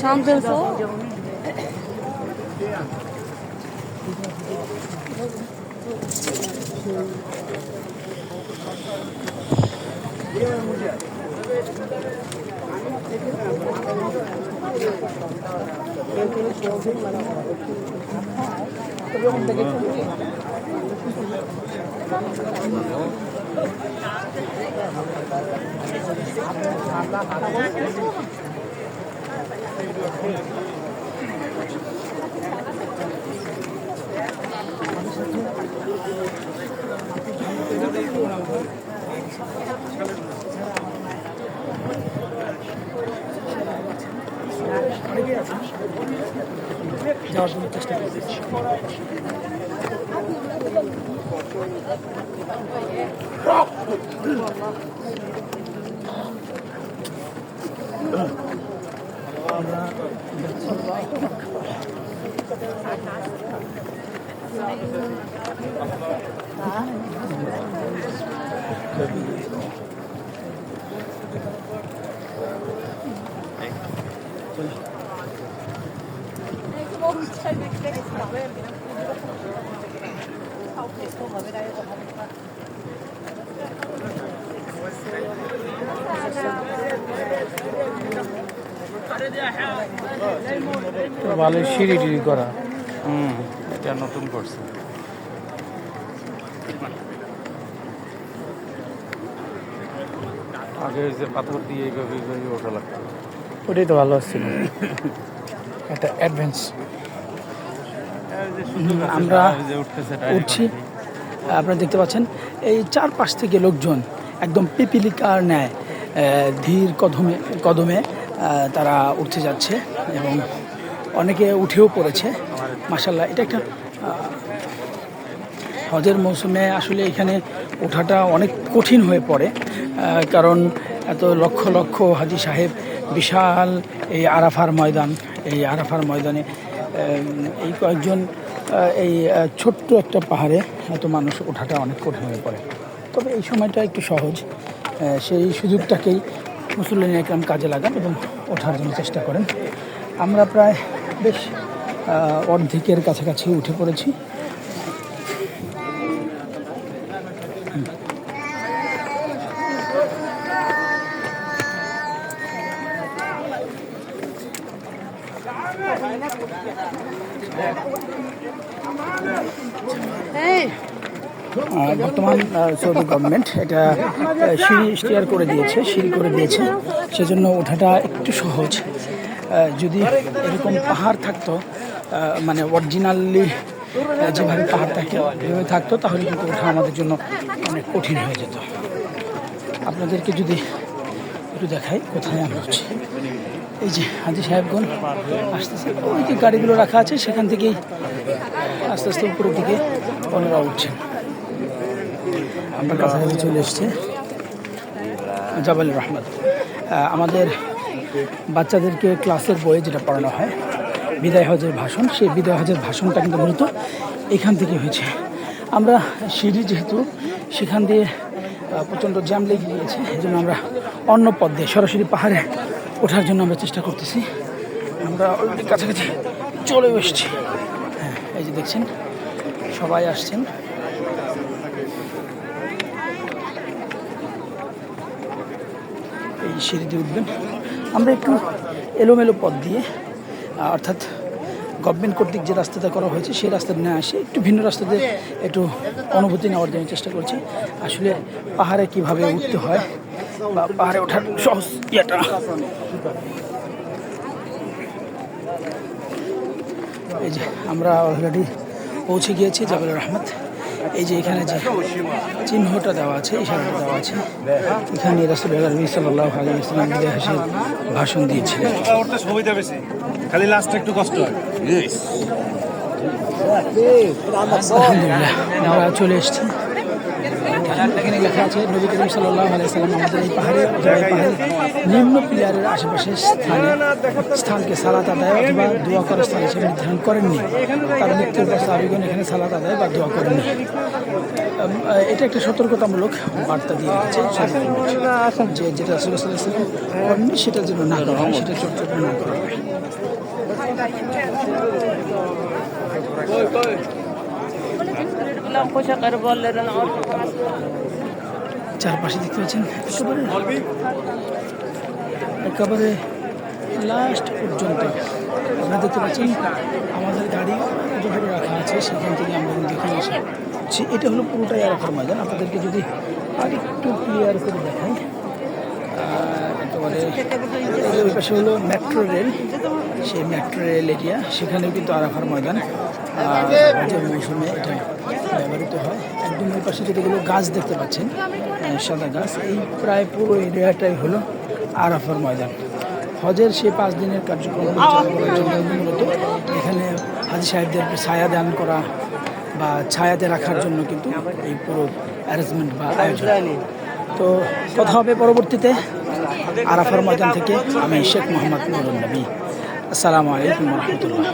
Çandırfo. Thank you. তবে ওখান থেকে খুবই Thank you. Dönse যাওয়ার জন্য চেষ্টা করতেছি ভালো সিঁড়ি টিড়ি করা। হুম এটা নতুন করছে। আগে যে পাথর দিয়ে এইভাবে ওঠা লাগতো। ওটাই তো ভালো ছিল একটা অ্যাডভান্স আমরা উঠছি। আপনারা দেখতে পাচ্ছেন এই চারপাশ থেকে লোকজন একদম পিপিলিকার ন্যায় ধীর কদমে কদমে তারা উঠতে যাচ্ছে এবং অনেকে উঠেও পড়েছে। মাসাল্লাহ এটা একটা হজের মৌসুমে আসলে এখানে ওঠাটা অনেক কঠিন হয়ে পড়ে কারণ এত লক্ষ লক্ষ হাজি সাহেব বিশাল এই আরাফার ময়দান এই আরাফার ময়দানে এই কয়েকজন এই ছোট্ট একটা পাহাড়ে এত মানুষ ওঠাটা অনেক কঠিন হয়ে পড়ে। তবে এই সময়টা একটু সহজ। সেই সুযোগটাকেই মুসল্লিন একরাম কাজে লাগান এবং ওঠার জন্য চেষ্টা করেন। আমরা প্রায় বেশ অর্ধেকের কাছাকাছি উঠে পড়েছি। বর্তমান সৌদি গভর্নমেন্ট এটা সিঁড়ি স্টিয়ার করে দিয়েছে, সিঁড়ি করে দিয়েছে। সেজন্য ওঠাটা একটু সহজ। যদি এরকম পাহাড় থাকতো মানে অরিজিনালি যেভাবে পাহাড় থাকে এভাবে থাকতো, তাহলে কিন্তু ওঠা আমাদের জন্য অনেক কঠিন হয়ে যেত। আপনাদেরকে যদি একটু দেখাই, কোথায় আমরা হচ্ছে এই যে হাজি সাহেবগণ আস্তে ওই যে গাড়িগুলো রাখা আছে, সেখান থেকেই আস্তে আস্তে উপরের দিকে ওনারা উঠছেন। আমরা কাছাকাছি চলে এসছে। জাবাল রহমত। আমাদের বাচ্চাদেরকে ক্লাসের বইয়ে যেটা পড়ানো হয়, বিদায় হজের ভাষণ, সেই বিদায় হজের ভাষণটা কিন্তু মূলত এখান থেকে হয়েছে। আমরা সিঁড়ি যেহেতু, সেখান দিয়ে প্রচণ্ড জ্যাম লেগে গিয়েছে, এই জন্য আমরা অন্য পথ দিয়ে সরাসরি পাহাড়ে ওঠার জন্য আমরা চেষ্টা করতেছি। আমরা অলরেডি কাছাকাছি চলে এসেছি। হ্যাঁ এই যে দেখছেন, সবাই আসছেন। এই সিঁড়ি দিয়ে উঠবেন। আমরা একটু এলোমেলো পথ দিয়ে অর্থাৎ গভর্নমেন্ট কর্তৃক যে রাস্তাটা করা হয়েছে, সেই রাস্তাটা না আসে। একটু ভিন্ন রাস্তাতে একটু অনুভূতি নেওয়ার জন্য চেষ্টা করছি। আসলে পাহাড়ে কীভাবে উঠতে হয় বা পাহাড়ে ওঠার সহজ ইয়েটা। এই যে আমরা অলরেডি পৌঁছে গিয়েছি জাবুল রহমত এই যে এখানে যে চিহ্নটা দেওয়া আছে ইশারাটা দেওয়া আছে এখানে রাসুল আলবী সাল্লাহ আলী ইসলাম হাসি ভাষণ দিয়েছিলেন। সুবিধা বেশি। খালি লাস্টটা একটু কষ্ট হয়। আলহামদুলিল্লাহ আমরা চলে এসেছি। এখানে লেখা আছে, নবী করিম সাল্লাহ আলাইসাল্লাম আমাদের এই পাহাড়ে পাহাড়ে নিম্ন পিলারের আশেপাশে স্থানে, স্থানকে সালাত আদায় অথবা দোয়া করার স্থান হিসেবে নির্ধারণ করেননি। তার মৃত্যুর পর সাহাবিগণ এখানে সালাত আদায় বা দোয়া করেননি। এটা একটা সতর্কতামূলক বার্তা দিয়ে রেখেছে যে যেটা সাল্লাল্লাহু করেননি, সেটা যেন না করা হয়, সেটা চর্চা না করা হয়। চারপাশে দেখতে পাচ্ছেন একেবারে একেবারে লাস্ট পর্যন্ত। আপনারা দেখতে পাচ্ছেন আমাদের গাড়ি যেভাবে রাখা আছে, সেখান থেকে আমরা দেখে আসি। এটা হলো পুরোটাই আরাফার ময়দান। আপনাদেরকে যদি আর একটু ক্লিয়ার করে দেখাই একেবারে ওই পাশে হলো মেট্রো রেল সেই মেট্রো রেল এরিয়া সেখানেও কিন্তু আরাফার ময়দান। মৌসুমে এটা ব্যবহৃত হয়। একদম ওই পাশে যেগুলো গাছ দেখতে পাচ্ছেন সাদা গাছ। এই প্রায় পুরো এরিয়াটাই হলো আরাফার ময়দান। হজের সেই পাঁচ দিনের কার্যক্রম মূলত এখানে হাজি সাহেবদের ছায়া দান করা বা ছায়াতে রাখার জন্য কিন্তু এই পুরো অ্যারেঞ্জমেন্ট বা আয়োজন। তো কথা হবে পরবর্তীতে। আরাফার ময়দান থেকে আমি শেখ মোহাম্মদ নুরুল নবী। আসসালামু আলাইকুম রহমতুল্লাহ।